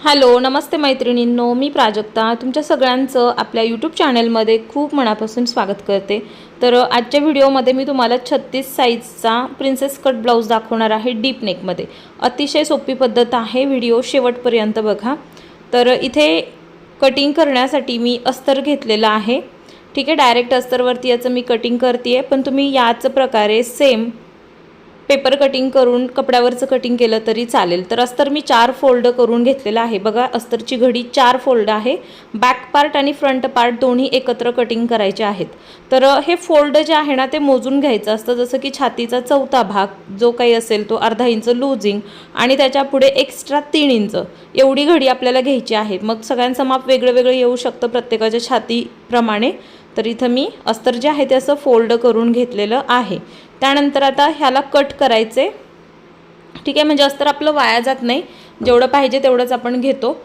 Hello नमस्ते मैत्रिणींनो मी प्राजक्ता. तुमच्या सगळ्यांचं आपल्या यूट्यूब चॅनलमध्ये खूप मनापासून स्वागत करते. तर आजच्या व्हिडिओमध्ये मी तुम्हाला छत्तीस साईजचा प्रिन्सेस कट ब्लाऊज दाखवणार आहे डीप नेकमध्ये अतिशय सोपी पद्धत आहे व्हिडिओ शेवटपर्यंत बघा. तर इथे कटिंग करण्यासाठी मी अस्तर घेतलेलं आहे. ठीक आहे डायरेक्ट अस्तरवरती याचं मी कटिंग करते आहे पण तुम्ही याच प्रकारे सेम पेपर कटिंग करून कपड्यावरचं कटिंग केलं तरी चालेल. तर अस्तर मी चार फोल्ड करून घेतलेलं आहे. बघा अस्तरची घडी चार फोल्ड आहे. बॅक पार्ट आणि फ्रंट पार्ट दोन्ही एकत्र कटिंग करायचे आहेत. तर हे फोल्ड जे आहे ना ते मोजून घ्यायचं असतं. जसं की छातीचा चौथा भाग जो काही असेल तो अर्धा इंच लूजिंग आणि त्याच्या पुढे एक्स्ट्रा तीन इंच एवढी घडी आपल्याला घ्यायची आहे. मग सगळ्यांचं माप वेगळं वेगळं येऊ शकतं प्रत्येकाच्या छातीप्रमाणे तर इथं मी अस्तर जे आहे ते असं फोल्ड करून घेतलेलं आहे. त्यानंतर आता ह्याला कट करायचे. ठीक आहे म्हणजे अस्तर आपलं वाया जात नाही. जेवढं पाहिजे तेवढंच आपण घेतो.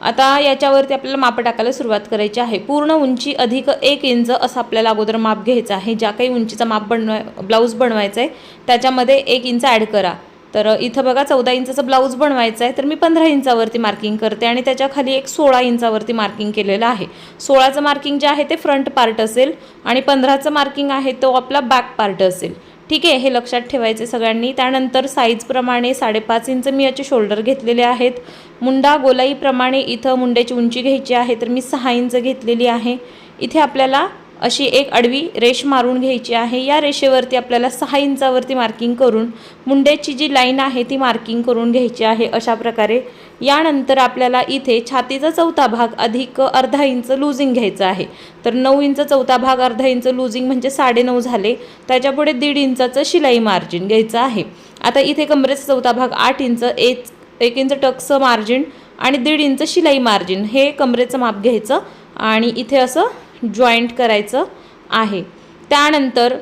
आता याच्यावरती आपल्याला माप टाकायला सुरुवात करायची आहे. पूर्ण उंची अधिक एक इंच असं आपल्याला अगोदर माप घ्यायचं आहे. ज्या काही उंचीचा माप बनवाय ब्लाऊज बनवायचा आहे त्याच्यामध्ये एक इंच ॲड करा. तर इथं बघा चौदा इंचाचं ब्लाऊज बनवायचा आहे. तर मी पंधरा इंचावरती मार्किंग करते आणि त्याच्याखाली एक सोळा इंचावरती मार्किंग केलेलं आहे. सोळाचं मार्किंग जे आहे ते फ्रंट पार्ट असेल आणि पंधराचं मार्किंग आहे तो आपला बॅक पार्ट असेल. ठीक आहे हे लक्षात ठेवायचे सगळ्यांनी. त्यानंतर साईजप्रमाणे साडेपाच इंच मी याचे शोल्डर घेतलेले आहेत. मुंडा गोलाईप्रमाणे इथं मुंड्याची उंची घ्यायची आहे तर मी सहा इंच घेतलेली आहे. इथे आपल्याला अशी एक आडवी रेष मारून घ्यायची आहे. या रेषेवरती आपल्याला सहा इंचावरती मार्किंग करून मुंड्याची जी लाईन आहे ती मार्किंग करून घ्यायची आहे अशा प्रकारे. यानंतर आपल्याला इथे छातीचा चौथा भाग अधिक अर्धा इंच लुझिंग घ्यायचं आहे. तर नऊ इंच चौथा भाग अर्धा इंच लुझिंग म्हणजे साडेनऊ झाले. त्याच्यापुढे दीड इंचाचं शिलाई मार्जिन घ्यायचं आहे. आता इथे कमरेचा चौथा भाग आठ इंच एक एक इंच टक्सं मार्जिन आणि दीड इंच शिलाई मार्जिन हे कमरेचं माप घ्यायचं. आणि इथे असं जॉईंट करायचं आहे. त्यानंतर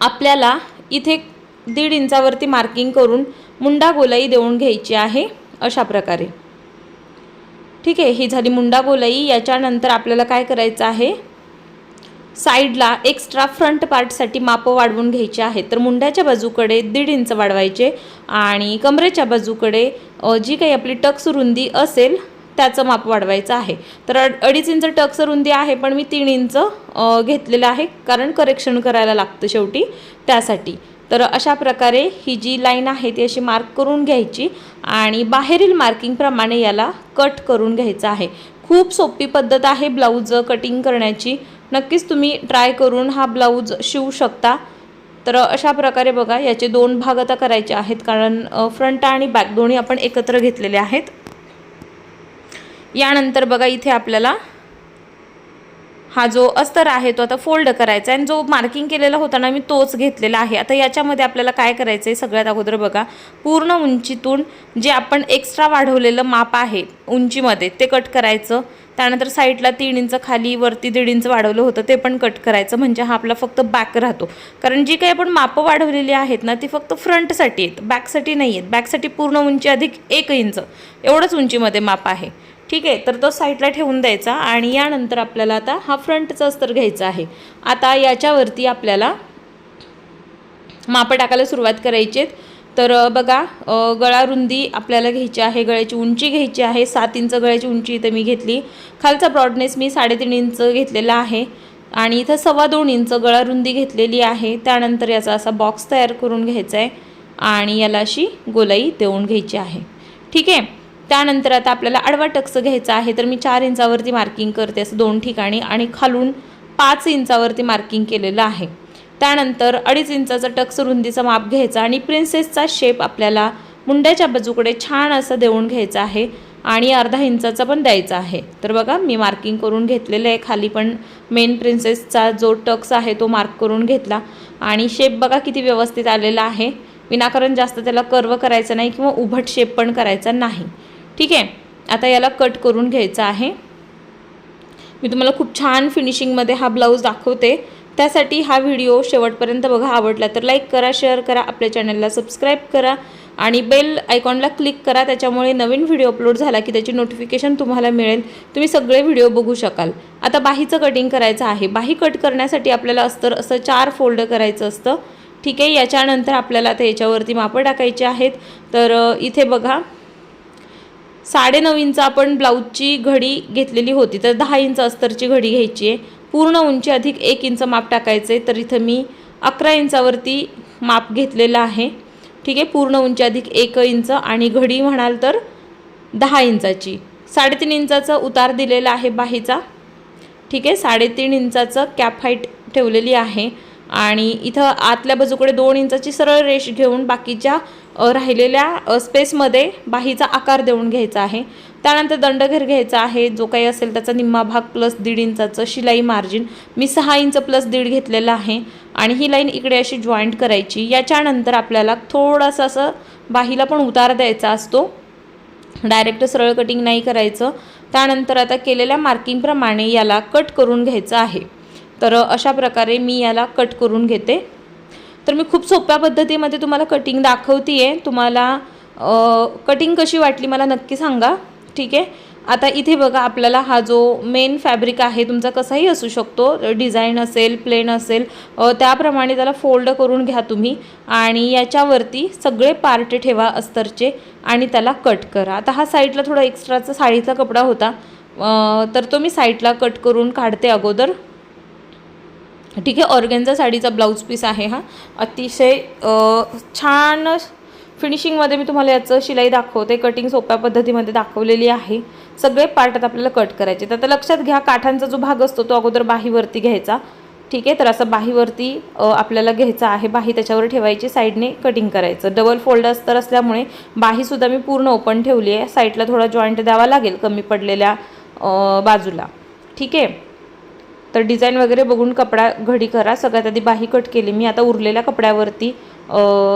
आपल्याला इथे दीड इंचावरती मार्किंग करून मुंडा गोलाई देऊन घ्यायची आहे अशा प्रकारे. ठीक आहे ही झाली मुंडा गोलाई याच्यानंतर आपल्याला काय करायचं आहे? साईडला एक्स्ट्रा फ्रंट पार्टसाठी मापं वाढवून घ्यायची आहेत तर मुंड्याच्या बाजूकडे दीड इंच वाढवायचे आणि कमरेच्या बाजूकडे जी काही आपली टक्स रुंदी असेल त्याचं माप वाढवायचं आहे. तर अड अडीच इंच टक्स रुंदी आहे पण मी तीन इंच घेतलेलं आहे कारण करेक्शन करायला लागतं शेवटी त्यासाठी. तर अशा प्रकारे ही जी लाईन आहे ती अशी मार्क करून घ्यायची आणि बाहेरील मार्किंगप्रमाणे याला कट करून घ्यायचं आहे. खूप सोपी पद्धत आहे ब्लाऊज कटिंग करण्याची. नक्कीच तुम्ही ट्राय करून हा ब्लाऊज शिवू शकता. तर अशा प्रकारे बघा याचे दोन भाग आता करायचे आहेत कारण फ्रंट आणि बॅक दोन्ही आपण एकत्र घेतलेले आहेत. यानंतर बघा इथे आपल्याला हा जो अस्तर आहे तो आता फोल्ड करायचा आहे. आणि जो मार्किंग केलेला होता ना मी तोच घेतलेला आहे. आता याच्यामध्ये आपल्याला काय करायचं आहे सगळ्यात अगोदर बघा. पूर्ण उंचीतून जे आपण एक्स्ट्रा वाढवलेलं माप आहे उंचीमध्ये ते कट करायचं. त्यानंतर साईडला तीन इंच खाली वरती दीड इंच वाढवलं होतं ते पण कट करायचं. म्हणजे हा आपला फक्त बॅक राहतो. कारण जी काही आपण मापं वाढवलेली आहेत ना ती फक्त फ्रंटसाठी आहेत. बॅकसाठी नाही आहेत. बॅकसाठी पूर्ण उंची अधिक एक इंच. एवढंच उंचीमध्ये माप आहे. ठीक आहे तर तो साईडला ठेवून द्यायचा आणि यानंतर आपल्याला आता हा फ्रंटचा अस्तर घ्यायचा आहे. आता याच्यावरती आपल्याला मापं टाकायला सुरुवात करायची आहेत. तर बघा गळा रुंदी आपल्याला घ्यायची आहे गळ्याची उंची घ्यायची आहे सात इंच गळ्याची उंची इथं मी घेतली. खालचा ब्रॉडनेस मी साडेतीन इंच घेतलेला आहे आणि इथं सव्वा दोन इंच गळा रुंदी घेतलेली आहे. त्यानंतर याचा असा बॉक्स तयार करून घ्यायचा आहे आणि याला अशी गोलाई देऊन घ्यायची आहे. ठीक आहे? त्यानंतर आता आपल्याला आडवा टक्स घ्यायचा आहे तर मी चार इंचावरती मार्किंग करते असं दोन ठिकाणी आणि खालून पाच इंचावरती मार्किंग केलेलं आहे. त्यानंतर अडीच इंचाचा टक्स रुंदीचा माप घ्यायचा आणि प्रिन्सेसचा शेप आपल्याला मुंड्याच्या बाजूकडे छान असं देऊन घ्यायचा आहे आणि अर्धा इंचाचा पण द्यायचा आहे. तर बघा मी मार्किंग करून घेतलेलं आहे. खाली पण मेन प्रिन्सेसचा जो टक्स आहे तो मार्क करून घेतला. आणि शेप बघा किती व्यवस्थित आलेला आहे. विनाकारण जास्त त्याला कर्व करायचं नाही किंवा उभट शेप पण करायचा नाही. ठीक आहे? आता याला कट करून घ्यायचा आहे. मी तुम्हाला खूप छान फिनिशिंगमध्ये हा ब्लाऊज दाखवते. त्यासाठी हा व्हिडिओ शेवटपर्यंत बघा आवडला तर लाईक करा शेअर करा आपल्या चॅनलला सबस्क्राईब करा आणि बेल आयकॉनला क्लिक करा. त्याच्यामुळे नवीन व्हिडिओ अपलोड झाला की त्याची नोटिफिकेशन तुम्हाला मिळेल. तुम्ही सगळे व्हिडिओ बघू शकाल. आता बाहीचं कटिंग करायचं आहे. बाही कट करण्यासाठी आपल्याला अस्तर असं चार फोल्ड करायचं असतं. ठीक आहे? याच्यानंतर आपल्याला आता याच्यावरती मापं टाकायचे आहेत. तर इथे बघा. साडेनऊ इंच आपण ब्लाऊजची घडी घेतलेली होती. तर दहा इंच अस्तरची घडी घ्यायची आहे. पूर्ण उंची अधिक एक इंच माप टाकायचं आहे. तर इथं मी अकरा इंचावरती माप घेतलेलं आहे. ठीक आहे? पूर्ण उंची अधिक एक इंच आणि घडी म्हणाल तर दहा इंचाची. साडेतीन इंचाचा उतार दिलेला आहे बाहीचा. ठीक आहे? साडेतीन इंचाचं कॅप हाईट ठेवलेली आहे. आणि इथं आतल्या बाजूकडे दोन इंचाची सरळ रेष घेऊन बाकीच्या राहिलेल्या स्पेसमध्ये बाहीचा आकार देऊन घ्यायचा आहे. त्यानंतर दंडघेर घ्यायचा आहे. जो काही असेल त्याचा निम्मा भाग प्लस दीड इंचाचं शिलाई मार्जिन. मी सहा इंच प्लस दीड घेतलेलं आहे आणि ही लाईन इकडे अशी जॉईंट करायची. याच्यानंतर आपल्याला थोडंसं असं बाहीला पण उतार द्यायचा असतो. डायरेक्ट सरळ कटिंग नाही करायचं. त्यानंतर आता केलेल्या मार्किंगप्रमाणे याला कट करून घ्यायचं आहे. तर अशा प्रकारे मी याला कट करून घेते. तर मी खूप सोप्या पद्धतीमध्ये तुम्हाला कटिंग दाखवते आहे तुम्हाला कटिंग कशी वाटली मला नक्की सांगा. ठीक आहे? आता इथे बघा आपल्याला हा जो मेन फॅब्रिक आहे तुमचा कसाही असू शकतो. डिझाईन असेल प्लेन असेल त्याप्रमाणे त्याला फोल्ड करून घ्या तुम्ही. आणि याच्यावरती सगळे पार्ट ठेवा अस्तरचे आणि त्याला कट करा. आता हा साईडला थोडा एक्स्ट्राचा साडीचा कपडा होता. तर तो मी साईडला कट करून काढते अगोदर. ठीक आहे ऑर्गेन्झा साडीचा ब्लाऊज पीस आहे हा. अतिशय छान फिनिशिंगमध्ये मी तुम्हाला याचं शिलाई दाखवते कटिंग सोप्या पद्धतीमध्ये दाखवलेली आहे. सगळे पार्ट आता आपल्याला कट करायचे तर आता लक्षात घ्या काठांचा जो भाग असतो तो अगोदर बाहीवरती घ्यायचा. ठीक आहे तर असं बाहीवरती आपल्याला घ्यायचा आहे. बाही त्याच्यावर ठेवायची साईडने कटिंग करायचं. डबल फोल्ड अस्तर असल्यामुळे बाहीसुद्धा मी पूर्ण ओपन ठेवली आहे. साईडला थोडा जॉईंट द्यावा लागेल कमी पडलेल्या बाजूला. ठीक आहे? तर डिझाईन वगैरे बघून कपडा घडी करा. सगळ्यात आधी बाही कट केली. मी आता उरलेल्या कपड्यावरती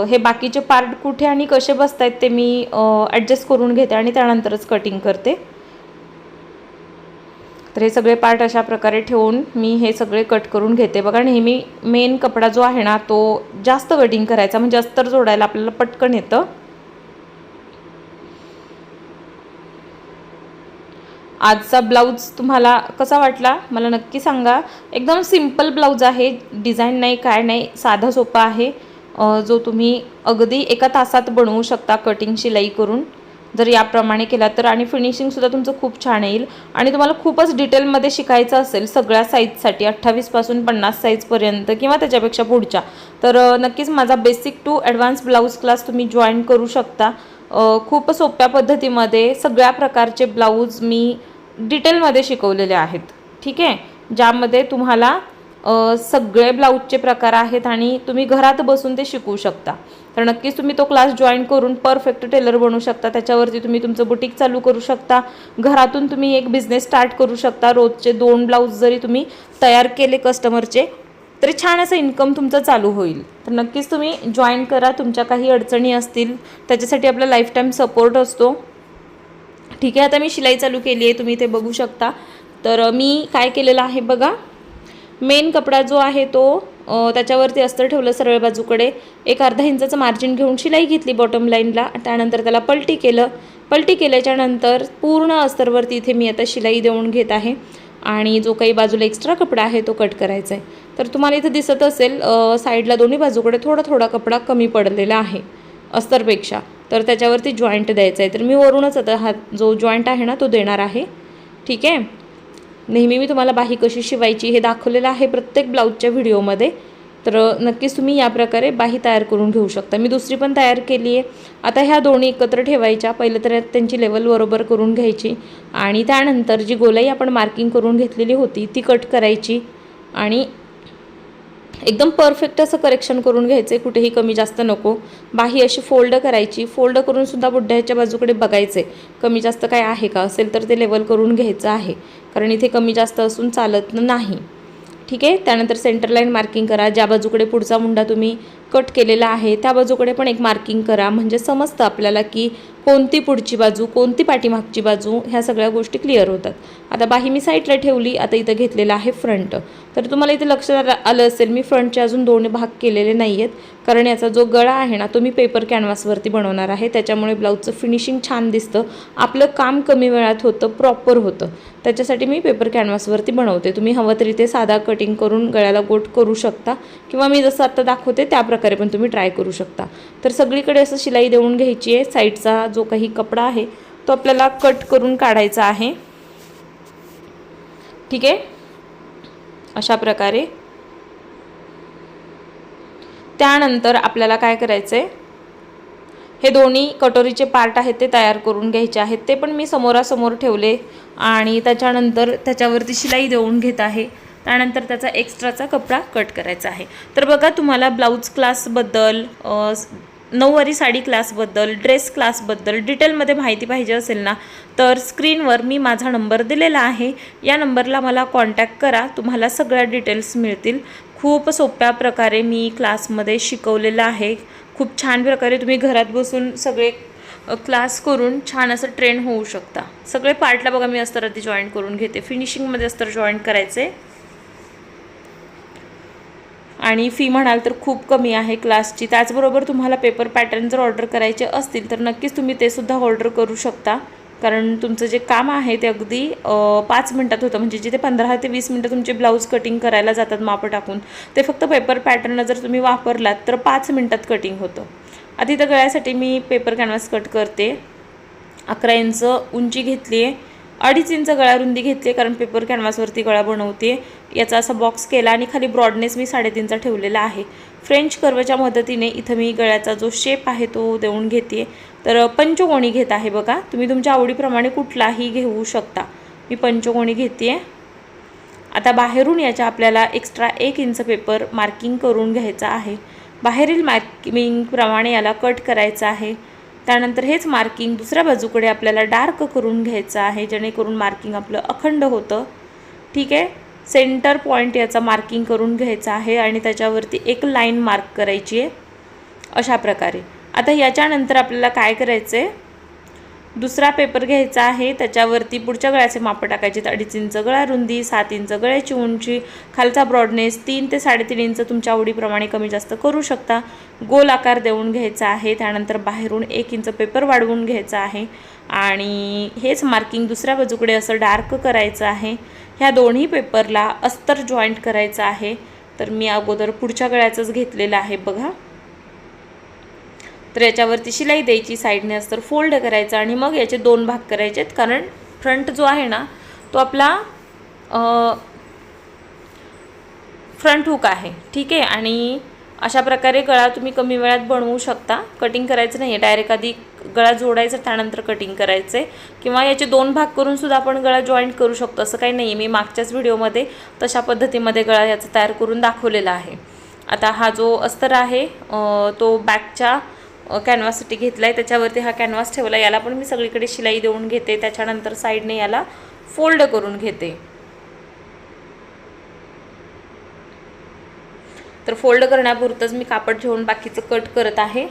हे बाकीचे पार्ट कुठे आणि कसे बसत आहेत ते मी ॲडजस्ट करून घेते आणि त्यानंतरच कटिंग करते. तर हे सगळे पार्ट अशा प्रकारे ठेवून मी हे सगळे कट करून घेते. बघा नेहमी मेन कपडा जो आहे ना तो जास्त कटिंग करायचा. म्हणजे अस्तर जोडायला आपल्याला पटकन येतं. आजचा ब्लाऊज तुम्हाला कसा वाटला? मला नक्की सांगा. एकदम सिंपल ब्लाऊज आहे. डिझाईन नाही काय नाही. साधा सोपा आहे. जो तुम्ही अगदी एका तासात बनवू शकता कटिंग शिलाई करून. जर याप्रमाणे केला तर आणि फिनिशिंगसुद्धा तुमचं खूप छान येईल. आणि तुम्हाला खूपच डिटेलमध्ये शिकायचं असेल सगळ्या साईजसाठी अठ्ठावीसपासून पन्नास साईजपर्यंत किंवा त्याच्यापेक्षा पुढच्या. तर नक्कीच माझा basic to advance blouse class तुम्ही जॉईन करू शकता. खूप सोप्या पद्धतीमध्ये सगळ्या प्रकारचे ब्लाऊज मी डिटेलमध्ये शिकवलेले आहेत. ठीक आहे? ज्यामध्ये तुम्हाला सगळे ब्लाऊजचे प्रकार आहेत आणि तुम्ही घरात बसून ते शिकू शकता. तर नक्कीच तुम्ही तो क्लास जॉईन करून परफेक्ट टेलर बनू शकता. त्याच्यावरती तुम्ही तुमचं बुटीक चालू करू शकता. घरातून तुम्ही एक बिझनेस स्टार्ट करू शकता. रोजचे दोन ब्लाऊज जरी तुम्ही तयार केले कस्टमरचे तरी छान असं इन्कम तुमचं चालू होईल. तर नक्कीच तुम्ही जॉईन करा तुमच्या काही अडचणी असतील त्याच्यासाठी आपला लाईफटाईम सपोर्ट असतो. ठीक आहे आता मी शिलाई चालू केली आहे तुम्ही इथे बघू शकता. तर मी काय केलेलं आहे बघा. मेन कपडा जो आहे तो त्याच्यावरती अस्तर ठेवलं सरळ बाजूकडे. एक अर्धा इंचाचं मार्जिन घेऊन शिलाई घेतली बॉटम लाईनला त्यानंतर त्याला पलटी केलं. पलटी केल्याच्यानंतर पूर्ण अस्तरवरती इथे मी आता शिलाई देऊन घेत आहे. आणि जो काही बाजूला एक्स्ट्रा कपडा आहे तो कट करायचा आहे. तर तुम्हाला इथं दिसत असेल साईडला दोन्ही बाजूकडे थोडा थोडा कपडा कमी पडलेला आहे अस्तरपेक्षा. तर त्याच्यावरती जॉईंट द्यायचा आहे. तर मी वरूनच आता हा जो जॉईंट आहे ना तो देणार आहे. ठीक आहे? नेहमी मी तुम्हाला बाही कशी शिवायची हे दाखवलेलं आहे प्रत्येक ब्लाऊजच्या व्हिडिओमध्ये तर नक्कीच तुम्ही या प्रकारे बाही तयार करून घेऊ शकता. मी दुसरी पण तयार केली आहे. आता ह्या दोन्ही एकत्र ठेवायच्या. पहिलं तर त्यांची लेवल बरोबर करून घ्यायची. आणि त्यानंतर जी गोलाई आपण मार्किंग करून घेतलेली होती ती कट करायची. आणि एकदम परफेक्ट असं करेक्शन करून घ्यायचं आहे. कुठेही कमी जास्त नको. बाही अशी फोल्ड करायची. फोल्ड करूनसुद्धा बुड्ढ्याच्या बाजूकडे बघायचे कमी जास्त काय आहे का? असेल तर ते लेवल करून घ्यायचं आहे. कारण इथे कमी जास्त असून चालत नाही. ठीक आहे? त्यानंतर सेंटर लाईन मार्किंग करा. ज्या बाजूकडे पुढचा मुंडा तुम्ही कट केलेला आहे. त्या बाजूकडे पण एक मार्किंग करा. म्हणजे समजतं आपल्याला की कोणती पुढची बाजू कोणती पाठीमागची बाजू ह्या सगळ्या गोष्टी क्लिअर होतात. आता बाही मी साईडला ठेवली आता इथं घेतलेलं आहे फ्रंट तर तुम्हाला इथे लक्षात आलं असेल मी फ्रंटचे अजून दोन भाग केलेले नाही आहेत कारण याचा जो गळा आहे ना तो मी पेपर कॅनव्हासवरती बनवणार आहे. त्याच्यामुळे ब्लाऊजचं फिनिशिंग छान दिसतं. आपलं काम कमी वेळात होतं प्रॉपर होतं. त्याच्यासाठी मी पेपर कॅनव्हासवरती बनवते. तुम्ही हवं तरी ते साधा कटिंग करून गळ्याला गोट करू शकता. किंवा मी जसं आत्ता दाखवते त्या प्रकारे पण तुम्ही ट्राय करू शकता. तर सगळीकडे असं शिलाई देऊन घ्यायची आहे. साईडचा जो काही कपडा आहे तो आपल्याला कट करून काढायचा आहे. ठीक आहे? अशा प्रकारे. त्यानंतर आपल्याला काय करायचं आहे हे दोन्ही कटोरीचे पार्ट आहेत ते तयार करून घ्यायचे आहेत. ते पण मी समोरासमोर ठेवले आणि त्याच्यानंतर त्याच्यावरती शिलाई देऊन घेत आहे. त्यानंतर त्याचा एक्स्ट्राचा कपडा कट करायचा आहे. तर बघा तुम्हाला ब्लाऊज क्लासबद्दल नऊवारी साडी क्लासबद्दल ड्रेस क्लासबद्दल डिटेलमध्ये माहिती पाहिजे असेल ना तर स्क्रीनवर मी माझा नंबर दिलेला आहे. या नंबरला मला कॉन्टॅक्ट करा तुम्हाला सगळ्या डिटेल्स मिळतील. खूप सोप्या प्रकारे मी क्लासमध्ये शिकवलेलं आहे. खूप छान प्रकारे तुम्ही घरात बसून सगळे क्लास करून छान असं ट्रेन होऊ शकता. सगळे पार्टला बघा मी अस्तर आधी जॉईन करून घेते. फिनिशिंगमध्ये अस्तर जॉईन करायचे. आणि फी म्हणाल तर खूप कमी आहे क्लासची त्याचबरोबर तुम्हाला पेपर पॅटर्न जर ऑर्डर करायचे असतील तर नक्कीच तुम्ही ते सुद्धा ऑर्डर करू शकता. कारण तुमचं जे काम आहे ते अगदी पाच मिनटात होतं. म्हणजे जिथे पंधरा ते वीस मिनटं तुमचे ब्लाऊज कटिंग करायला जातात मापं टाकून ते फक्त पेपर पॅटर्न जर तुम्ही वापरलात तर पाच मिनटात कटिंग होतं. आधी तर गळ्यासाठी मी पेपर कॅनव्हास कट करते. अकरा इंच उंची घेतली आहे अडीच इंच गळा रुंदी घेतली कारण पेपर कॅनव्हासवरती गळा बनवते. याचा असा बॉक्स केला आणि खाली ब्रॉडनेस मी साडेतीनचा ठेवलेला आहे. फ्रेंच कर्वच्या मदतीने इथं मी गळ्याचा जो शेप आहे तो देऊन घेते. तर पंचकोणी घेत आहे बघा. तुम्ही तुमच्या आवडीप्रमाणे कुठलाही घेऊ शकता. मी पंचकोणी घेते. आता बाहेरून याच्या आपल्याला एक्स्ट्रा एक इंच पेपर मार्किंग करून घ्यायचा आहे. बाहेरील मार्किंगप्रमाणे याला कट करायचं आहे. त्यानंतर हेच मार्किंग दुसऱ्या बाजूकडे आपल्याला डार्क करून घ्यायचं आहे जेणेकरून मार्किंग आपलं अखंड होतं. ठीक आहे? सेंटर पॉईंट याचा मार्किंग करून घ्यायचा आहे आणि त्याच्यावरती एक लाईन मार्क करायची आहे. अशा प्रकारे. आता याच्यानंतर आपल्याला काय करायचं आहे दुसरा पेपर घ्यायचा आहे त्याच्यावरती पुढच्या गळ्याचे मापं टाकायचे अडीच इंच गळा रुंदी सात इंच गळ्याची उंची खालचा ब्रॉडनेस तीन ते साडेतीन इंच तुमच्या आवडीप्रमाणे कमी जास्त करू शकता. गोल आकार देऊन घ्यायचा आहे त्यानंतर बाहेरून एक इंच पेपर वाढवून घ्यायचा आहे. आणि हेच मार्किंग दुसऱ्या बाजूकडे असं डार्क करायचं आहे. ह्या दोन्ही पेपरला अस्तर जॉईंट करायचं आहे. तर मी अगोदर पुढच्या गळ्याचंच घेतलेलं आहे बघा. तर याच्यावरती शिलाई द्यायची साईडने अस्तर फोल्ड करायचा आणि मग याचे दोन भाग करायचे आहेत कारण फ्रंट जो आहे ना तो आपला फ्रंट हुक आहे. ठीक आहे? आणि अशा प्रकारे गळा तुम्ही कमी वेळात बनवू शकता. कटिंग करायचं नाही आहे डायरेक्ट आधी गळा जोडायचा त्यानंतर कटिंग करायचं आहे किंवा याचे दोन भाग करून सुद्धा आपण गळा जॉईंट करू शकतो. असं काही नाही आहे मी मागच्याच व्हिडिओमध्ये तशा पद्धतीमध्ये गळा याचा तयार करून दाखवलेला आहे. आता हा जो अस्तर आहे तो बॅकच्या कॅनव्हाससाठी घेतला आहे त्याच्यावरती हा कॅनव्हास ठेवला. याला पण मी सगळीकडे शिलाई देऊन घेते. त्याच्यानंतर साईडने याला फोल्ड करून घेते. तर फोल्ड करण्यापुरतंच मी कापड ठेवून बाकीचं कट करत आहे.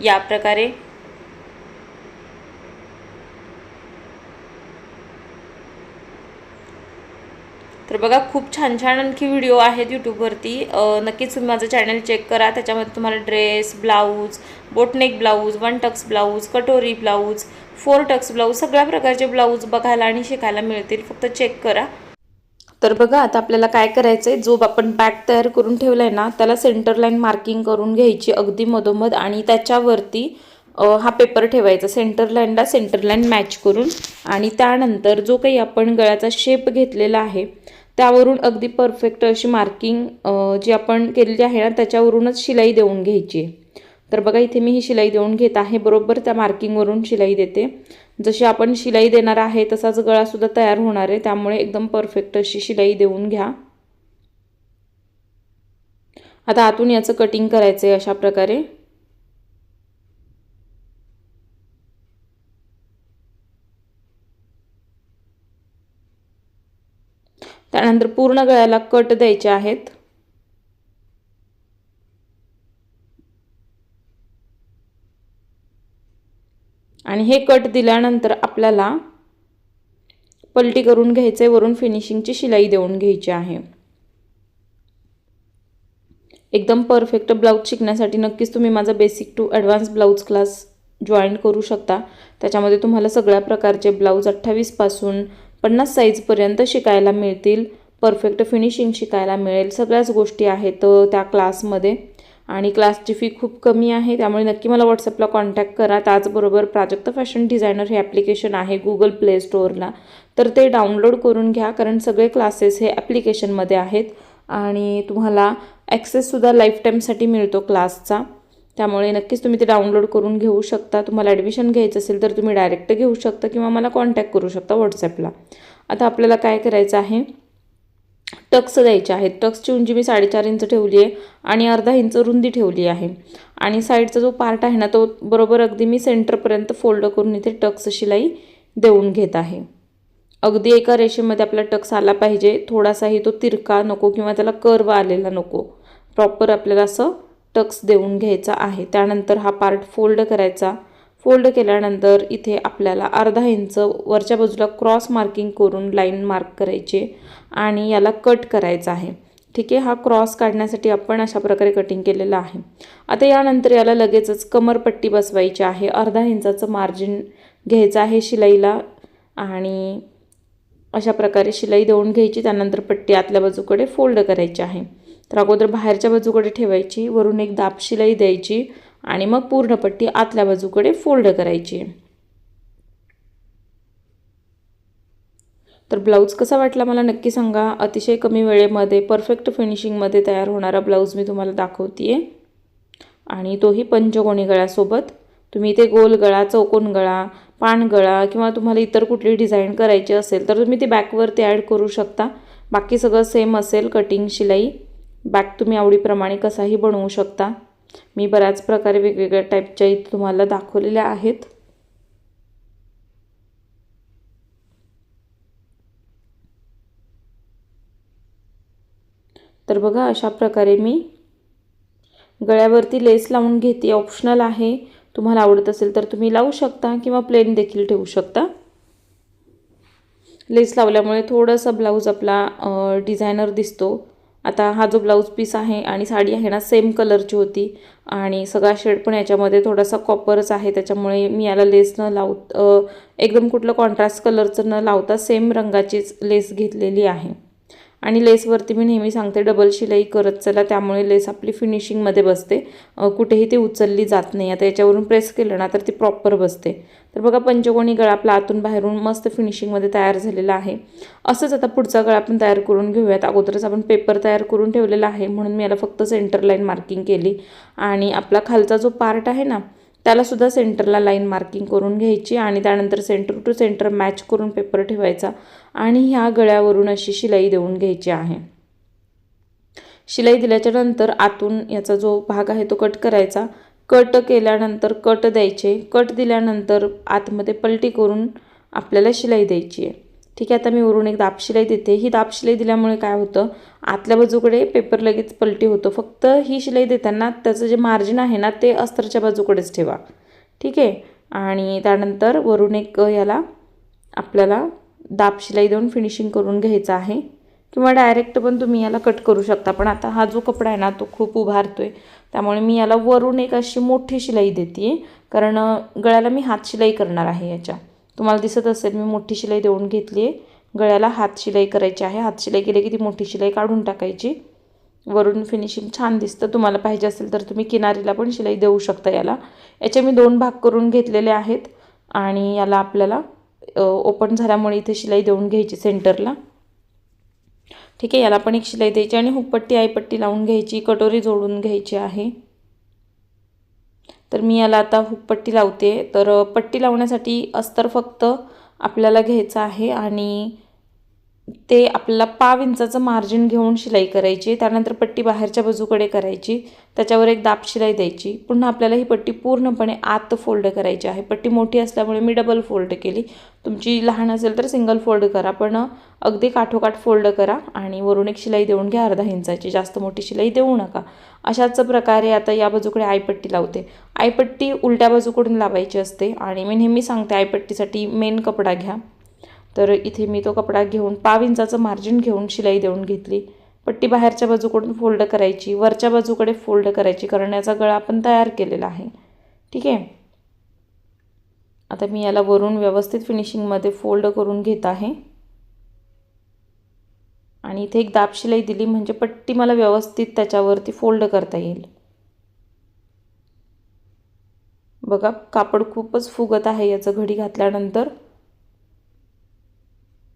या प्रकारे तर बघा खूप छान छान आणखी व्हिडिओ आहेत यूट्यूबवरती नक्कीच तुम्ही माझं चॅनल चेक करा. त्याच्यामध्ये तुम्हाला dress blouse boatneck blouse one tucks blouse कटोरी ब्लाऊज फोर टक्स ब्लाऊज सगळ्या प्रकारचे ब्लाऊज बघायला आणि शिकायला मिळतील. फक्त चेक करा. तर बघा आता आपल्याला काय करायचं आहे जो आपण बॅग तयार करून ठेवला आहे ना त्याला सेंटर लाईन मार्किंग करून घ्यायची अगदी मधोमध आणि त्याच्यावरती हा पेपर ठेवायचा. सेंटर लाईनला सेंटर लाईन मॅच करून आणि त्यानंतर जो काही आपण गळ्याचा शेप घेतलेला आहे त्यावरून अगदी परफेक्ट अशी मार्किंग जी आपण केलेली आहे ना त्याच्यावरूनच शिलाई देऊन घ्यायची. तर बघा इथे मी ही शिलाई देऊन घेत आहे. बरोबर त्या मार्किंगवरून शिलाई देते. जशी आपण शिलाई देणार आहे तसाच गळासुद्धा तयार होणार आहे. त्यामुळे एकदम परफेक्ट अशी शिलाई देऊन घ्या. आता आतून याचं कटिंग करायचं आहे अशा प्रकारे. त्यानंतर पूर्ण गळ्याला कट द्यायचे आहेत. आणि हे कट दिल्यानंतर आपल्याला पलटी करून घ्यायचे वरून फिनिशिंगची शिलाई देऊन घ्यायची आहे. एकदम परफेक्ट ब्लाऊज शिकण्यासाठी नक्कीच तुम्ही माझा basic to advance blouse class join करू शकता. त्याच्यामध्ये तुम्हाला सगळ्या प्रकारचे ब्लाऊज अठ्ठावीसपासून पन्नास साईजपर्यंत शिकायला मिळतील. परफेक्ट फिनिशिंग शिकायला मिळेल. सगळ्याच गोष्टी आहेत त्या क्लासमध्ये आणि क्लासची फी खूप कमी आहे त्यामुळे नक्की मला व्हॉट्सअपला कॉन्टॅक्ट करा. त्याचबरोबर प्राजक्त फॅशन डिझायनर हे ॲप्लिकेशन आहे गुगल प्ले स्टोअरला तर ते डाउनलोड करून घ्या कारण सगळे क्लासेस हे ॲप्लिकेशनमध्ये आहेत. आणि तुम्हाला ॲक्सेससुद्धा लाईफ टाईमसाठी मिळतो क्लासचा त्यामुळे नक्कीच तुम्ही ते डाउनलोड करून घेऊ शकता. तुम्हाला ॲडमिशन घ्यायचं असेल तर तुम्ही डायरेक्ट घेऊ शकता किंवा मला कॉन्टॅक्ट करू शकता व्हॉट्सॲपला आता आपल्याला काय करायचं आहे? टक्स द्यायचे आहेत. टक्सची उंची मी साडेचार इंच ठेवली आहे आणि अर्धा इंच रुंदी ठेवली आहे. आणि साईडचा जो पार्ट आहे ना तो बरोबर अगदी मी सेंटरपर्यंत फोल्ड करून इथे टक्स शिलाई देऊन घेत आहे. अगदी एका रेषेमध्ये आपला टक्स आला पाहिजे. थोडासाही तो तिरका नको किंवा त्याला कर्व आलेला नको. प्रॉपर आपल्याला असं टक्स देऊन घ्यायचा आहे. त्यानंतर हा पार्ट फोल्ड करायचा. फोल्ड केल्यानंतर इथे आपल्याला अर्धा इंच वरच्या बाजूला क्रॉस मार्किंग करून लाईन मार्क करायची आणि याला कट करायचा आहे. ठीक आहे? हा क्रॉस काढण्यासाठी आपण अशा प्रकारे कटिंग केलेलं आहे. आता यानंतर याला लगेचच कमरपट्टी बसवायची आहे. अर्धा इंचाचं मार्जिन घ्यायचं आहे शिलाईला आणि अशा प्रकारे शिलाई देऊन घ्यायची. त्यानंतर पट्टी आतल्या बाजूकडे फोल्ड करायची आहे. तर अगोदर बाहेरच्या बाजूकडे ठेवायची वरून एक दाब शिलाई द्यायची आणि मग पूर्ण पट्टी आतल्या बाजूकडे फोल्ड करायची. तर ब्लाऊज कसा वाटला मला नक्की सांगा. अतिशय कमी वेळेमध्ये परफेक्ट फिनिशिंगमध्ये तयार होणारा ब्लाऊज मी तुम्हाला दाखवते आहे आणि तोही पंचकोणी गळ्यासोबत. तुम्ही इथे गोल गळा चौकोन गळा पानगळा किंवा तुम्हाला इतर कुठली डिझाईन करायची असेल तर तुम्ही ती बॅकवरती ॲड करू शकता. बाकी सगळं सेम असेल कटिंग शिलाई. बॅग तुम्ही आवडीप्रमाणे कसाही बनवू शकता. मी बऱ्याच प्रकारे वेगवेगळ्या टाईपच्या इथे तुम्हाला दाखवलेल्या आहेत. तर बघा अशा प्रकारे मी गळ्यावरती लेस लावून घेते. ऑप्शनल आहे. तुम्हाला आवडत असेल तर तुम्ही लावू शकता किंवा प्लेन देखील ठेवू शकता. लेस लावल्यामुळे थोडंसं ब्लाऊज आपला डिझायनर दिसतो. आता हा जो ब्लाऊज पीस आहे आणि साडी आहे ना सेम कलरची होती. आणि सगळा शेड पण याच्यामध्ये थोडासा कॉपरच आहे त्याच्यामुळे मी याला लेस न लाव एकदम कुठलं कॉन्ट्रास्ट कलरचं न लावता सेम रंगाचीच लेस घेतलेली आहे. आणि लेसवरती मी नेहमी सांगते डबल शिलाई करत चला त्यामुळे लेस आपली फिनिशिंगमध्ये बसते. कुठेही ती उचलली जात नाही. आता याच्यावरून प्रेस केलं ना तर ती प्रॉपर बसते. तर बघा पंचकोणी गळा आपला आतून बाहेरून मस्त फिनिशिंगमध्ये तयार झालेला आहे. असंच आता पुढचा गळा आपण तयार करून घेऊयात. अगोदरच आपण पेपर तयार करून ठेवलेला आहे म्हणून मी याला फक्त सेंटर लाईन मार्किंग केली. आणि आपला खालचा जो पार्ट आहे ना त्यालासुद्धा सेंटरला लाईन मार्किंग करून घ्यायची आणि त्यानंतर सेंटर टू सेंटर मॅच करून पेपर ठेवायचा आणि ह्या गळ्यावरून अशी शिलाई देऊन घ्यायची आहे. शिलाई दिल्याच्या नंतर आतून याचा जो भाग आहे तो कट करायचा कट केल्यानंतर कट द्यायचे. कट दिल्यानंतर आतमध्ये पलटी करून आपल्याला शिलाई द्यायची आहे. ठीक आहे आता मी वरून एक दाब शिलाई देते. ही दाब शिलाई दिल्यामुळे काय होतं? आतल्या बाजूकडे पेपर लगेच पलटी होतो. फक्त ही शिलाई देताना त्याचं जे मार्जिन आहे ना ते अस्तरच्या बाजूकडेच ठेवा. ठीक आहे? आणि त्यानंतर वरून एक याला आपल्याला दाब शिलाई देऊन फिनिशिंग करून घ्यायचं आहे. किंवा डायरेक्ट पण तुम्ही याला कट करू शकता. पण आता हा जो कपडा आहे ना तो खूप उभारतो आहे त्यामुळे मी याला वरून एक अशी मोठी शिलाई देते. कारण गळ्याला मी हात शिलाई करणार आहे याच्या. तुम्हाला दिसत असेल मी मोठी शिलाई देऊन घेतली आहे. गळ्याला हात शिलाई करायची आहे. हात शिलाई केली की ती मोठी शिलाई काढून टाकायची. वरून फिनिशिंग छान दिसतं. तुम्हाला पाहिजे असेल तर तुम्ही किनारीला पण शिलाई देऊ शकता याला. याचे मी दोन भाग करून घेतलेले आहेत. आणि याला आपल्याला ओपन झाल्यामुळे इथे शिलाई देऊन घ्यायची सेंटरला ठीक आहे याला पण एक शिलाई द्यायची आणि हुकपट्टी आईपट्टी लावून घ्यायची कटोरी जोडून घ्यायची आहे. तर मी याला आता हुकपट्टी लावते. तर पट्टी लावण्यासाठी अस्तर फक्त आपल्याला घ्यायचं आहे आणि ते आपल्याला पाव इंचाचं मार्जिन घेऊन शिलाई करायची त्यानंतर पट्टी बाहेरच्या बाजूकडे करायची त्याच्यावर एक दाब शिलाई द्यायची. पुन्हा आपल्याला ही पट्टी पूर्णपणे आत फोल्ड करायची आहे. पट्टी मोठी असल्यामुळे मी डबल फोल्ड केली. तुमची लहान असेल तर सिंगल फोल्ड करा पण अगदी काठोकाठ फोल्ड करा आणि वरून एक शिलाई देऊन घ्या अर्धा इंचाची. जास्त मोठी शिलाई देऊ नका. अशाच प्रकारे आता या बाजूकडे आयपट्टी लावते. आयपट्टी उलट्या बाजूकडून लावायची असते आणि मी नेहमी सांगते आयपट्टीसाठी मेन कपडा घ्या. तर इथे मी तो कपडा घेऊन पाव इंचाचं मार्जिन घेऊन शिलाई देऊन घेतली. पट्टी बाहेरच्या बाजूकडून फोल्ड करायची वरच्या बाजूकडे फोल्ड करायची कारण याचा गळा आपण तयार केलेला आहे. ठीक आहे? आता मी याला वरून व्यवस्थित फिनिशिंगमध्ये फोल्ड करून घेत आहे. आणि इथे एक दाब शिलाई दिली म्हणजे पट्टी मला व्यवस्थित त्याच्यावरती फोल्ड करता येईल. बघा कापड खूपच फुगत आहे याचं घडी घातल्यानंतर.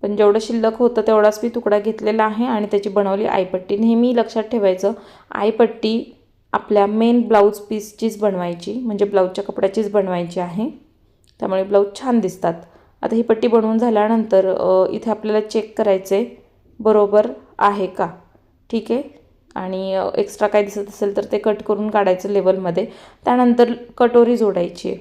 पण जेवढं शिल्लक होतं तेवढाच मी तुकडा घेतलेला आहे आणि त्याची बनवली आईपट्टी. नेहमी लक्षात ठेवायचं आईपट्टी आपल्या मेन ब्लाऊज पीसचीच बनवायची म्हणजे ब्लाऊजच्या कपड्याचीच बनवायची आहे. त्यामुळे ब्लाऊज छान दिसतात. आता ही पट्टी बनवून झाल्यानंतर इथे आपल्याला चेक करायचे बरोबर आहे का? ठीक आहे? आणि एक्स्ट्रा काय दिसत असेल तर ते कट करून काढायचं लेवलमध्ये त्यानंतर कटोरी जोडायची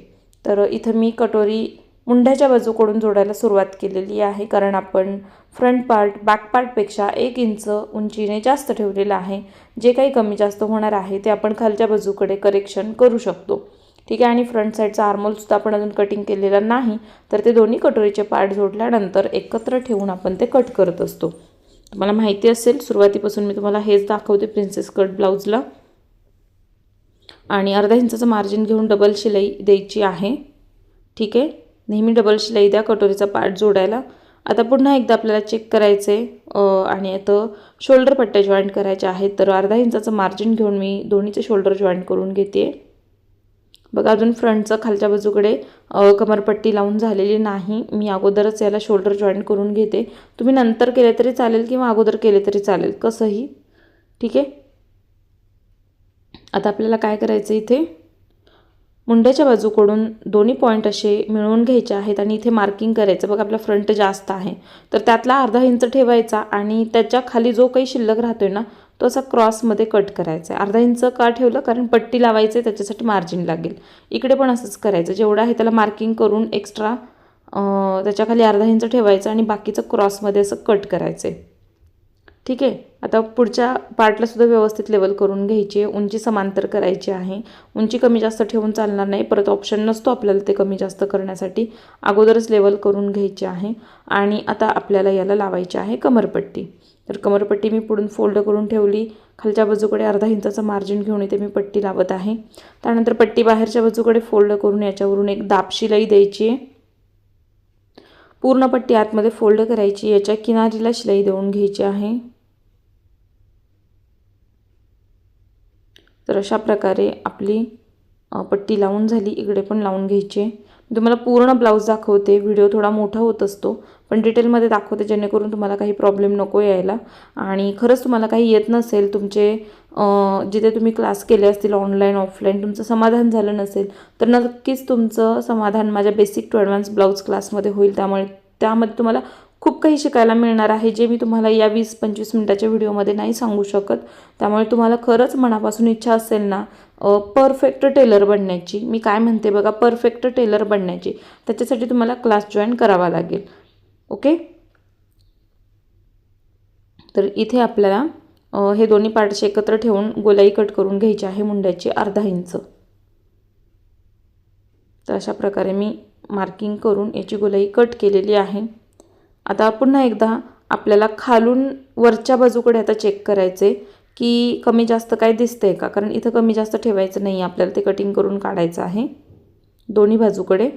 तर इथं मी कटोरी मुंड्याच्या बाजूकडून जोडायला सुरुवात केलेली आहे कारण आपण फ्रंट पार्ट बॅक पार्टपेक्षा एक इंच उंचीने जास्त ठेवलेलं आहे. जे काही कमी जास्त होणार आहे ते आपण खालच्या बाजूकडे करेक्शन करू शकतो. ठीक आहे? आणि फ्रंट साईडचा आर्मोलसुद्धा आपण अजून कटिंग केलेला नाही तर ते दोन्ही कटोरीचे पार्ट जोडल्यानंतर एकत्र ठेवून आपण ते कट करत असतो. तुम्हाला माहिती असेल सुरुवातीपासून मी तुम्हाला हेच दाखवते प्रिन्सेस कट ब्लाऊजला आणि अर्धा इंचाचं मार्जिन घेऊन डबल शिलाई द्यायची आहे. ठीक आहे? नेहमी डबल शिलाई द्या कटोरीचा पार्ट जोडायला. आता पुन्हा एकदा आपल्याला चेक करायचे आणि आता शोल्डर पट्ट्या जॉईंट करायच्या आहेत. तर अर्धा इंचाचं मार्जिन घेऊन मी दोन्हीचे शोल्डर जॉईंट करून घेते. बघा अजून फ्रंटचं खालच्या बाजूकडे कमरपट्टी लावून झालेली नाही. मी अगोदरच याला शोल्डर जॉईंट करून घेते. तुम्ही नंतर केले तरी चालेल किंवा अगोदर केले तरी चालेल. कसंही. ठीक आहे? आता आपल्याला काय करायचं इथे? मुंड्याच्या बाजूकडून दोन्ही पॉईंट असे मिळवून घ्यायचे आहेत आणि इथे मार्किंग करायचं. बघा आपला फ्रंट जास्त आहे. तर त्यातला अर्धा इंच ठेवायचा आणि त्याच्याखाली जो काही शिल्लक राहतोय ना तो असा क्रॉसमध्ये कट करायचा आहे. अर्धा इंच का ठेवलं? कारण पट्टी लावायचं आहे त्याच्यासाठी मार्जिन लागेल. इकडे पण असंच करायचं. जेवढं आहे त्याला मार्किंग करून एक्स्ट्रा त्याच्याखाली अर्धा इंच ठेवायचं आणि बाकीचं क्रॉसमध्ये असं कट करायचं आहे ठीक आहे? आता पुढच्या पार्टलासुद्धा व्यवस्थित लेवल करून घ्यायची आहे. उंची समांतर करायची आहे. उंची कमी जास्त ठेवून चालणार नाही. परत ऑप्शन नसतो आपल्याला ते कमी जास्त करण्यासाठी. अगोदरच लेवल करून घ्यायची आहे. आणि आता आपल्याला याला लावायची आहे कमरपट्टी. तर कमरपट्टी मी पुढून फोल्ड करून ठेवली. खालच्या बाजूकडे अर्धा इंचाचं मार्जिन घेऊन इथे मी पट्टी लावत आहे. त्यानंतर पट्टी बाहेरच्या बाजूकडे फोल्ड करून याच्यावरून एक दाब शिलाई द्यायची आहे. पूर्ण पट्टी आतमध्ये फोल्ड करायची याच्या किनारीला शिलाई देऊन घ्यायची आहे. तर अशा प्रकारे आपली पट्टी लावून झाली. इकडे पण लावून घ्यायची. मी तुम्हाला पूर्ण ब्लाऊज दाखवते. व्हिडिओ थोडा मोठा होत असतो पण डिटेलमध्ये दाखवते जेणेकरून तुम्हाला काही प्रॉब्लेम नको यायला. आणि खरंच तुम्हाला काही येत नसेल तुमचे जिथे तुम्ही क्लास केले असतील ऑनलाईन ऑफलाईन तुमचं समाधान झालं नसेल तर नक्कीच तुमचं समाधान माझ्या बेसिक टू ॲडव्हान्स ब्लाऊज क्लासमध्ये होईल. त्यामुळे त्यामध्ये तुम्हाला खूप काही शिकायला मिळणार आहे जे मी तुम्हाला या वीस पंचवीस मिनटाच्या व्हिडिओमध्ये नाही सांगू शकत. त्यामुळे तुम्हाला खरंच मनापासून इच्छा असेल ना परफेक्ट टेलर बनण्याची. मी काय म्हणते बघा परफेक्ट टेलर बनण्याची. त्याच्यासाठी तुम्हाला क्लास जॉईन करावा लागेल. ओके तर इथे आपल्याला हे दोन्ही पार्ट्स एकत्र ठेवून गोलाई कट करून घ्यायची आहे मुंड्याची अर्धा इंच. तर अशा प्रकारे मी मार्किंग करून याची गोलाई कट केलेली आहे. आता पुन्हा एकदा आपल्याला खालून वरच्या बाजूकडे आता चेक करायचे की कमी जास्त काय दिसतंय का? कारण इथं कमी जास्त ठेवायचं नाही आपल्याला ते कटिंग करून काढायचं आहे. दोन्ही बाजूकडे.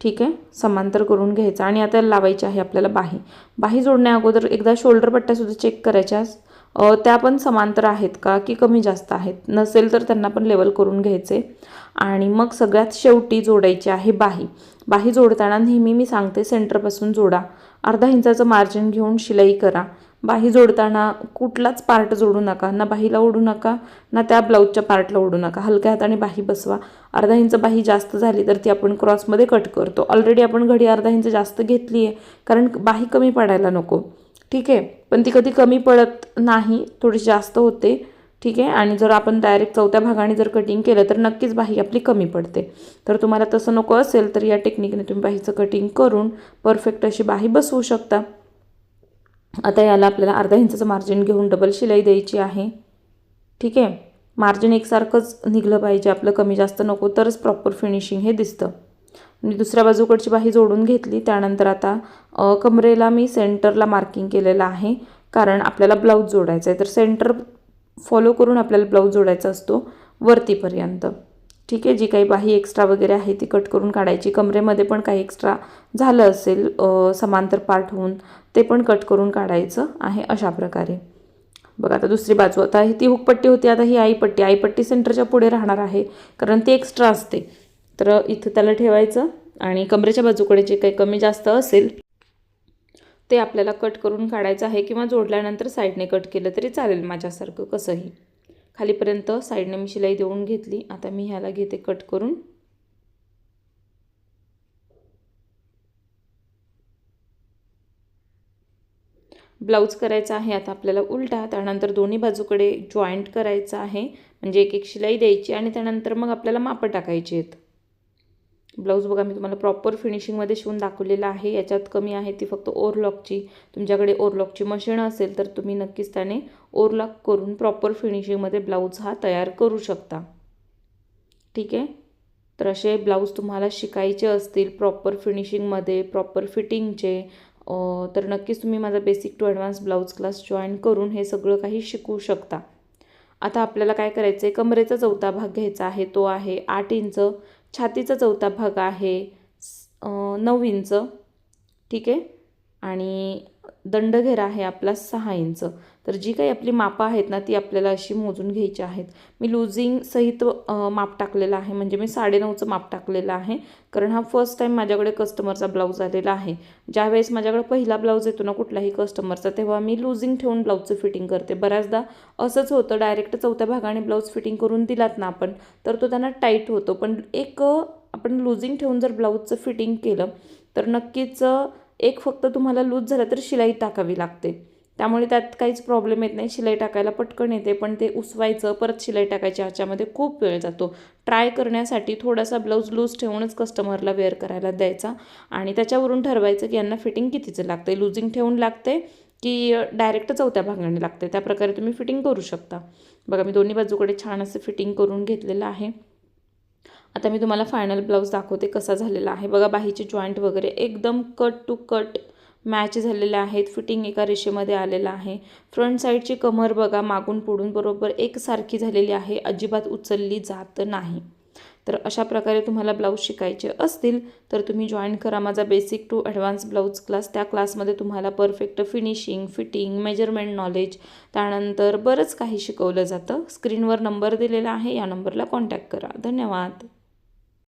ठीक आहे? समांतर करून घ्यायचं आणि आता लावायची आहे आपल्याला बाही. बाही जोडण्या अगोदर एकदा शोल्डर पट्ट्यासुद्धा चेक करायच्या. त्या पण समांतर आहेत का की कमी जास्त आहेत? नसेल तर त्यांना पण लेवल करून घ्यायचे आणि मग सगळ्यात शेवटी जोडायची आहे बाही. बाही जोडताना नेहमी मी सांगते सेंटरपासून जोडा. अर्धा इंचाचं मार्जिन घेऊन शिलाई करा. बाही जोडताना कुठलाच पार्ट जोडू नका. ना बाहीला ओढू नका ना त्या ब्लाऊजच्या पार्टला ओढू नका. हलक्या हाताने बाही बसवा. अर्धा इंच बाही जास्त झाली तर ती आपण क्रॉसमध्ये कट करतो. ऑलरेडी आपण घडी अर्धा इंच जास्त घेतली आहे कारण बाही कमी पडायला नको. ठीक आहे? पण ती कधी कमी पडत नाही थोडी जास्त होते. ठीक आहे? आणि जर आपण डायरेक्ट चौथ्या भागाने जर कटिंग केलं तर नक्कीच बाही आपली कमी पडते. तर तुम्हाला तसं नको असेल तर या टेक्निकने तुम्ही बाहीचं कटिंग करून परफेक्ट अशी बाही बसवू शकता. आता याला आपल्याला अर्धा इंचाचं मार्जिन घेऊन डबल शिलाई द्यायची आहे. ठीक आहे? मार्जिन एकसारखंच निघलं पाहिजे आपलं कमी जास्त नको तरच प्रॉपर फिनिशिंग हे दिसतं. मी दुसऱ्या बाजूकडची बाही जोडून घेतली त्यानंतर आता कमरेला मी सेंटरला मार्किंग केलेलं आहे कारण आपल्याला ब्लाऊज जोडायचं आहे. तर सेंटर फॉलो करून आपल्याला ब्लाऊज जोडायचा असतो वरतीपर्यंत. ठीक आहे? जी काही बाही एक्स्ट्रा वगैरे आहे ती कट करून काढायची. कमरेमध्ये पण काही एक्स्ट्रा झालं असेल समांतर पार्ट होऊन ते पण कट करून काढायचं आहे अशा प्रकारे. बघा आता दुसरी बाजू. आता ही ती हुकपट्टी होती आता ही आईपट्टी. आईपट्टी सेंटरच्या पुढे राहणार आहे कारण ती एक्स्ट्रा असते. तर इथं त्याला ठेवायचं आणि कमरेच्या बाजूकडे जे काही कमी जास्त असेल ते आपल्याला कट करून काढायचं आहे किंवा जोडल्यानंतर साईडने कट केलं तरी चालेल माझ्यासारखं कसंही. खालीपर्यंत साईडने मी शिलाई देऊन घेतली. आता मी ह्याला घेते कट करून. ब्लाऊज करायचा आहे आता आपल्याला उलटा त्यानंतर दोन्ही बाजूकडे जॉईंट करायचं आहे. म्हणजे एक एक शिलाई द्यायची आणि त्यानंतर मग आपल्याला मापं टाकायची आहेत. ब्लाऊज बघा मी तुम्हाला प्रॉपर फिनिशिंगमध्ये शिवून दाखवलेला आहे. याच्यात कमी आहे ती फक्त ओरलॉकची तुमच्याकडे ओरलॉकची मशीन असेल तर तुम्ही नक्कीच त्याने ओरलॉक करून प्रॉपर फिनिशिंगमध्ये ब्लाऊज हा तयार करू शकता. ठीक आहे? तर असे ब्लाऊज तुम्हाला शिकायचे असतील प्रॉपर फिनिशिंगमध्ये प्रॉपर फिटिंगचे तर नक्कीच तुम्ही माझा basic to advance blouse class join करून हे सगळं काही शिकू शकता. आता आपल्याला काय करायचं आहे कमरेचा चौथा भाग घ्यायचा आहे. तो आहे आठ इंच. छातीचा चौथा भाग आहे नऊ इंच. ठीक आहे? आणि दंडघेरा आहे आपला सहा इंच. तर जी काही आपली मापं आहेत ना ती आपल्याला अशी मोजून घ्यायची आहेत. मी लुझिंग सहित माप टाकलेलं आहे. म्हणजे मी साडेनऊचं माप टाकलेलं आहे. कारण हा फर्स्ट टाईम माझ्याकडे कस्टमरचा ब्लाऊज आलेला आहे. ज्यावेळेस माझ्याकडे पहिला ब्लाऊज येतो ना कुठलाही कस्टमरचा तेव्हा मी लुझिंग ठेवून ब्लाऊजचं फिटिंग करते. बऱ्याचदा असंच होतं डायरेक्ट चौथ्या भागाने ब्लाऊज फिटिंग करून दिलात ना आपण तर तो त्यांना टाईट होतो. पण एक आपण लुझिंग ठेवून जर ब्लाऊजचं फिटिंग केलं तर नक्कीच एक फक्त तुम्हाला लूज झालं तर शिलाई टाकावी लागते. त्यामुळे त्यात काहीच प्रॉब्लेम येत नाही. शिलाई टाकायला पटकन येते पण ते उसवायचं परत शिलाई टाकायच्या ह्याच्यामध्ये खूप वेळ जातो. ट्राय करण्यासाठी थोडासा ब्लाऊज लूज ठेवूनच कस्टमरला वेअर करायला द्यायचा. आणि त्याच्यावरून ठरवायचं की यांना फिटिंग कितीचं लागते लुझिंग ठेवून लागते की डायरेक्ट चौथ्या भागाने लागते त्या प्रकारे तुम्ही फिटिंग करू शकता. बघा मी दोन्ही बाजूकडे छान असं फिटिंग करून घेतलेलं आहे. आता मी तुम्हाला फायनल ब्लाऊज दाखवते कसा झालेला आहे. बघा बाहीचे जॉईंट वगैरे एकदम कट टू कट मॅच झालेले आहेत. फिटिंग एका रेषेमध्ये आलेलं आहे. फ्रंट साईडची कमर बघा मागून पुढून बरोबर एकसारखी झालेली आहे. अजिबात उचलली जात नाही. तर अशा प्रकारे तुम्हाला ब्लाऊज शिकायचे असतील तर तुम्ही जॉईन करा माझा basic to advance blouse class. त्या क्लासमध्ये तुम्हाला perfect finishing fitting measurement knowledge त्यानंतर बरंच काही शिकवलं जातं. स्क्रीनवर नंबर दिलेला आहे या नंबरला कॉन्टॅक्ट करा. धन्यवाद.